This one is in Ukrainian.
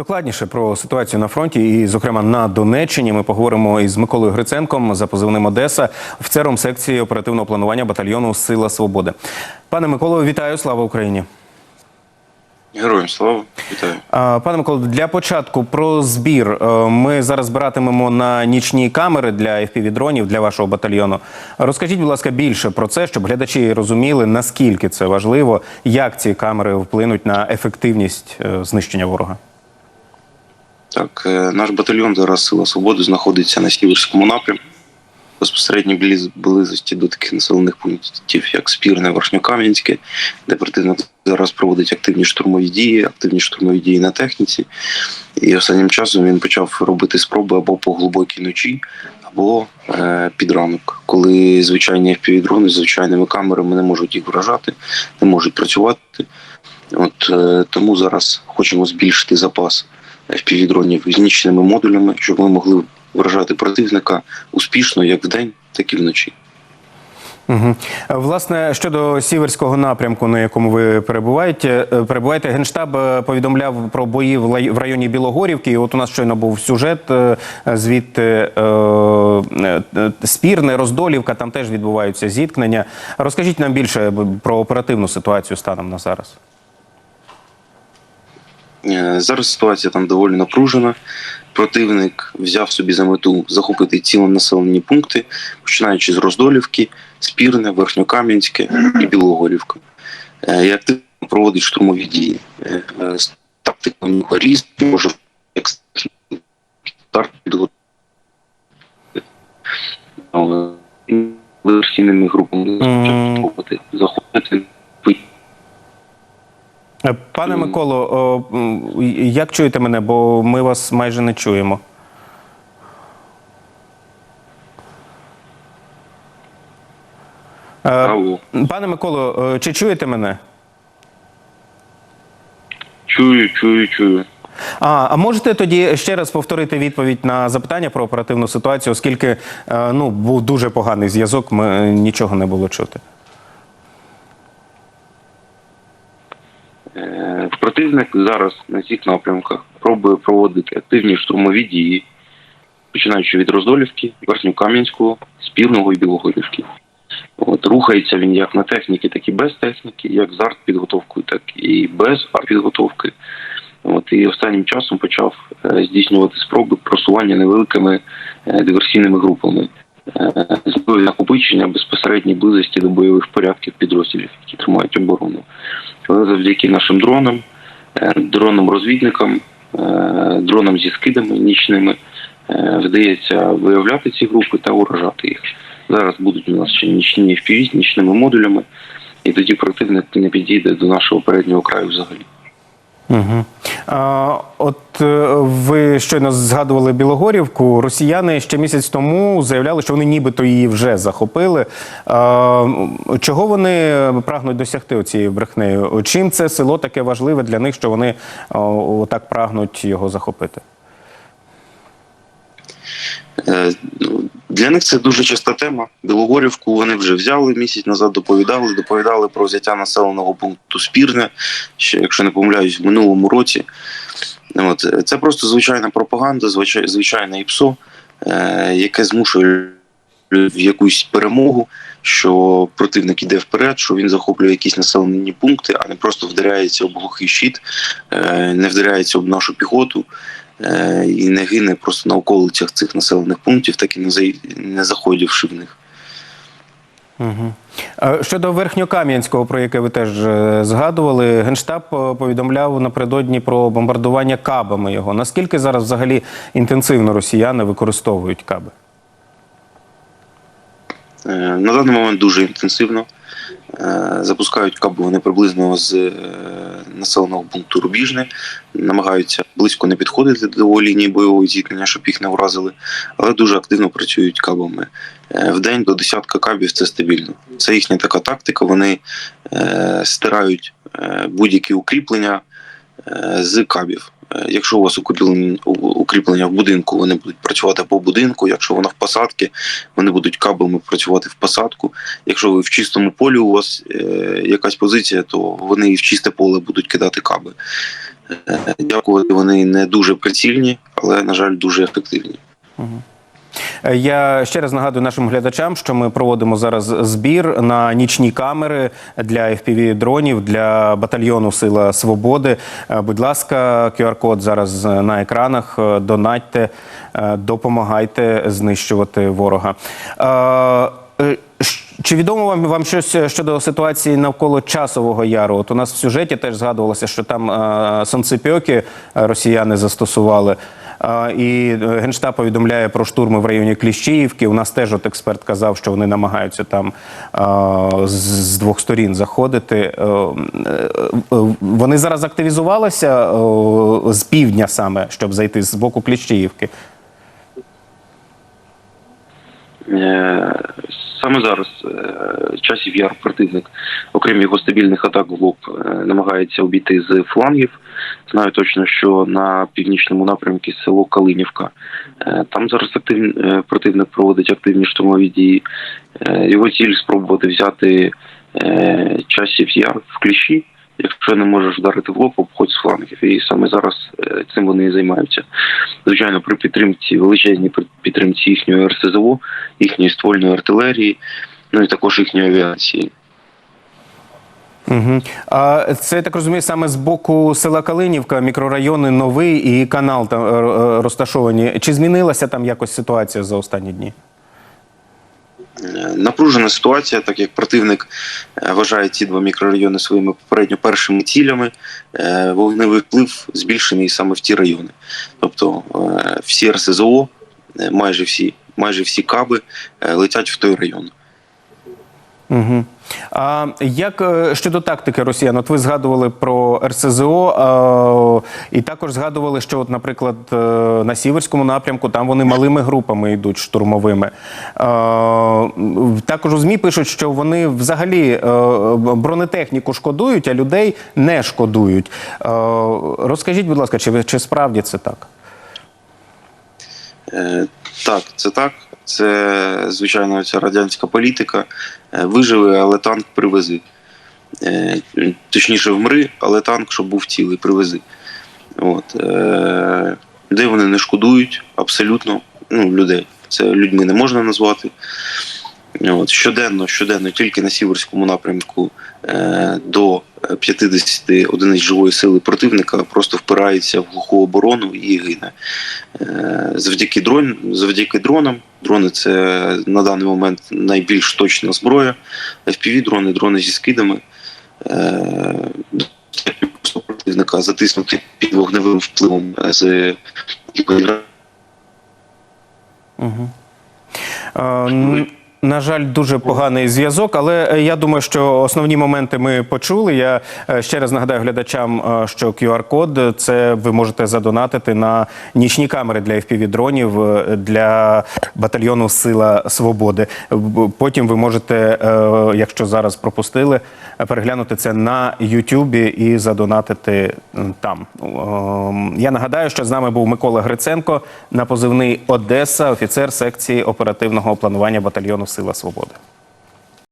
Докладніше про ситуацію на фронті, і, зокрема, на Донеччині, ми поговоримо із Миколою Гриценком за позивним Одеса, офіцером секції оперативного планування батальйону Сила Свободи. Пане Миколо, вітаю! Слава Україні! Героям слава, вітаю. Пане Миколо, для початку про збір. Е, Ми зараз збиратимемо на нічні камери для FPV-дронів для вашого батальйону. Розкажіть, будь ласка, більше про це, щоб глядачі розуміли, наскільки це важливо, як ці камери вплинуть на ефективність е, знищення ворога. Так, е, наш батальйон зараз Сила Свободи знаходиться на Сіверському напрямку. Безпосередньо близ- близості до таких населених пунктів, як Спірне, Верхньокам'янське, де противник зараз проводить активні штурмові дії, активні штурмові дії на техніці. І останнім часом він почав робити спроби або по глибокій ночі, або е, під ранок, коли звичайні FPV-дрони з звичайними камерами не можуть їх вражати, не можуть працювати. От е, тому зараз хочемо збільшити запас FPV-дронів з модулями, щоб ми могли вражати противника успішно як вдень, так і вночі. Угу. Власне, щодо сіверського напрямку, на якому ви перебуваєте, е, перебуваєте, генштаб е, повідомляв про бої в районі Білогорівки. І от у нас щойно був сюжет звідти спірне, роздолівка. Там теж відбуваються зіткнення. Розкажіть нам більше про оперативну ситуацію станом на зараз. Е, Зараз ситуація там доволі напружена. Противник взяв собі за мету захопити цілі населені пункти, починаючи з Роздолівки, Спірне, Верхньокам'янське і Білогорівка. Е, І активно проводить штурмові дії. Е, е, з у нього різні, може старт підготувати. Але диверсійними групами заходити. Пане Миколо, як чуєте мене? Бо ми вас майже не чуємо. Е, Алло. Пане Миколо, чи чуєте мене? Чую, чую, чую. А, а можете тоді ще раз повторити відповідь на запитання про оперативну ситуацію, оскільки е, ну, був дуже поганий зв'язок, ми е, нічого не було чути. Противник зараз на цих напрямках пробує проводити активні штурмові дії, починаючи від Роздолівки, Верхньокам'янського, Спірного і Білогорівки. От, рухається він як на техніці, так і без техніки, як з артпідготовкою, так і без артпідготовки. От, і останнім часом почав е, здійснювати спроби просування невеликими е, диверсійними групами е, з метою накопичення безпосередній близості до бойових порядків підрозділів, які тримають оборону. Але завдяки нашим дронам, е, дронам-розвідникам, е, дронам зі скидами нічними вдається виявляти ці групи та уражати їх. Зараз будуть у нас ще нічні з нічними модулями, і тоді противник не підійде до нашого переднього краю взагалі. Угу. От е, ви щойно згадували Білогорівку. Росіяни ще місяць тому заявляли, що вони нібито її вже захопили. Чого вони прагнуть досягти оцією брехнею? Чим це село таке важливе для них, що вони так прагнуть його захопити? Для них це дуже часта тема. Білогорівку вони вже взяли місяць назад. Доповідали, доповідали про взяття населеного пункту Спірне, ще якщо не помиляюсь, в минулому році. От це просто звичайна пропаганда, звичай- звичайне ІПСО, е, яке змушує в якусь перемогу, що противник іде вперед, що він захоплює якісь населені пункти, а не просто вдаряється об глухий щит, е, не вдаряється об нашу піхоту і не гине просто на околицях цих населених пунктів, так і не за- заходивши в них. Угу. Щодо Верхньокам'янського, про яке ви теж е, згадували, Генштаб е, повідомляв напередодні про бомбардування кабами його. Наскільки зараз взагалі інтенсивно росіяни використовують каби? Е, На даний момент дуже інтенсивно. Е, Запускають каби вони приблизно з е, населеного пункту Рубіжне, намагаються близько не підходити до лінії бойового зіткнення, щоб їх не вразили, але дуже активно працюють кабами. Е, В день до десятка кабів це стабільно. Це їхня така тактика. Вони стирають будь-які укріплення з кабів. Е, Якщо у вас укріплення, в будинку, вони будуть працювати по будинку. Якщо вона в посадці, вони будуть кабами працювати в посадку. Якщо ви в чистому полі у вас е, якась позиція, то вони і в чисте поле будуть кидати каби. Е, Дякувати вони не дуже прицільні, але, на жаль, дуже ефективні. Е, Я ще раз нагадую нашим глядачам, що ми проводимо зараз збір на нічні камери для fpv дронів для батальйону Сила Свободи. Е, Будь ласка, QR-код зараз е, на екранах. Е, Донатьте, е, допомагайте знищувати ворога. Е, е, Чи відомо вам, вам щось щодо ситуації навколо часового яру? От у нас в сюжеті теж згадувалося, що там е, сонцепьоки е, росіяни застосували. І е, Генштаб повідомляє про штурми в районі Кліщіївки. У нас теж от експерт казав, що вони намагаються там з, двох сторін заходити. Е, е, Вони зараз активізувалися з півдня саме, щоб зайти з боку Кліщіївки. Е, Саме зараз е, часів яр противник, окрім його стабільних атак в лоб, е, намагається обійти з флангів. Знаю точно, що на північному напрямку село Калинівка. Е, Там зараз актив... е, противник проводить активні штурмові дії. Е, Його ціль спробувати взяти е, часів яр в кліщі. Якщо не можеш вдарити в лоб, обходь з флангів. І саме зараз е, цим вони і займаються. Звичайно, при підтримці величезній підтримці їхньої РСЗО, їхньої ствольної артилерії, ну і також їхньої авіації. Угу. А це я так розумію, саме з боку села Калинівка, мікрорайони Новий і канал там е, е, розташовані. Чи змінилася там якось ситуація за останні дні? Е, Напружена ситуація, так як противник е, вважає ці два мікрорайони своїми попередньо першими цілями, е, вогневий вплив збільшений саме в ті райони. Тобто всі РСЗО, майже всі, майже всі каби летять в той район. Угу. А як е, щодо тактики росіян? От ви згадували про РСЗО, і також згадували, що, от, наприклад, е, на сіверському напрямку там вони малими групами йдуть штурмовими. Також у ЗМІ пишуть, що вони взагалі е, бронетехніку шкодують, а людей не шкодують. Розкажіть, будь ласка, чи, чи справді це так? Е, Так, це так. Це звичайно ця радянська політика. Е, Виживи, але танк привези. Е, Точніше, вмри, але танк, щоб був цілий, привези. От. е, Людей вони не шкодують абсолютно. Ну, людей. Це людьми не можна назвати. От. Щоденно, щоденно, тільки на сіверському напрямку е, до 50 одиниць живої сили противника просто впирається в глуху оборону і гине. Е, завдяки дрон, завдяки дронам. Дрони це на даний момент найбільш точна зброя. fpv дрони, дрони зі скидами. Е, достатньо просто противника затиснути під вогневим впливом з Угу. На жаль, дуже поганий зв'язок, але е, я думаю, що основні моменти ми почули. Я е, ще раз нагадаю глядачам, е, що QR-код це ви можете задонатити на нічні камери для FPV-дронів е, для батальйону Сила Свободи. Потім ви можете, якщо зараз пропустили, переглянути це на Ютубі і задонатити там. Я нагадаю, що з нами був Микола Гриценко на позивний Одеса, офіцер секції оперативного планування батальйону Сила Свободи.